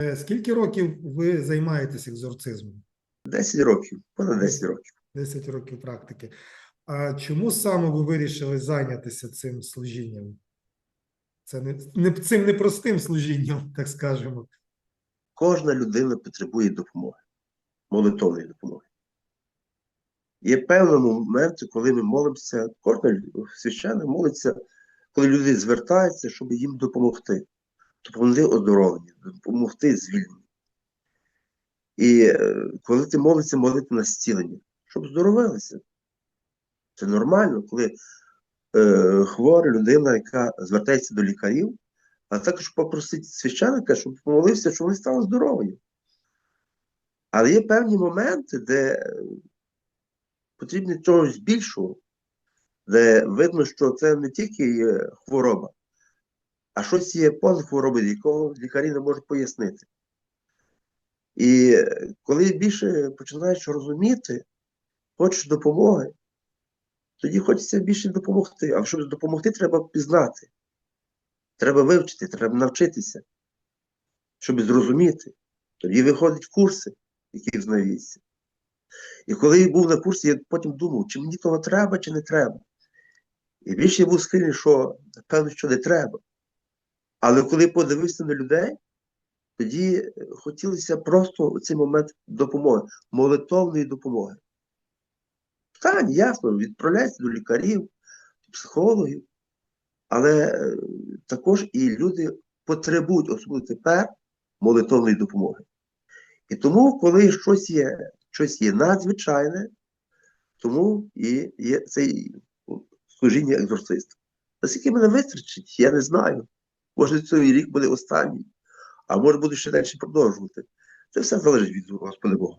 Е, Скільки років ви займаєтесь екзорцизмом? 10 років, понад 10 років. 10 років практики. А чому саме ви вирішили зайнятися цим служінням? Це не, не цим непростим служінням, так скажемо. Кожна людина потребує допомоги, молитовної допомоги. Є певні моменти, коли ми молимося, кожна священник молиться, коли люди звертаються, щоб їм допомогти, допомогти оздоровленню, допомогти звільненню. І е, коли ти молишся, молити на зцілення, щоб здоровилися. Це нормально, коли е, хвора людина, яка звертається до лікарів, а також попросити священника, щоб помолився, щоб вони стали здорові. Але є певні моменти, де е, потрібно чогось більшого, де видно, що це не тільки є хвороба, а щось є поза хвороби, якого лікарі не можуть пояснити. І е, коли більше починаєш розуміти, хочеш допомоги, тоді хочеться більше допомогти. А щоб допомогти, треба пізнати. Треба вивчити, треба навчитися, щоб зрозуміти. Тоді виходять курси, які знаються. І коли я був на курсі, я потім думав, чи мені того треба, чи не треба. І більше я був схильний, що напевно, що не треба. Але коли подивився на людей, тоді хотілося просто у цей момент допомоги, молитовної допомоги. Питання, ясно, відправляйся до лікарів, до психологів, але е, також і люди потребують, особливо тепер, молитовної допомоги. І тому, коли щось є, щось є надзвичайне, тому і є ну, служіння екзорциста. Наскільки мене вистачить, я не знаю. Може, цей рік буде останній, а може буде ще далі продовжувати. Це все залежить від Господа Бога.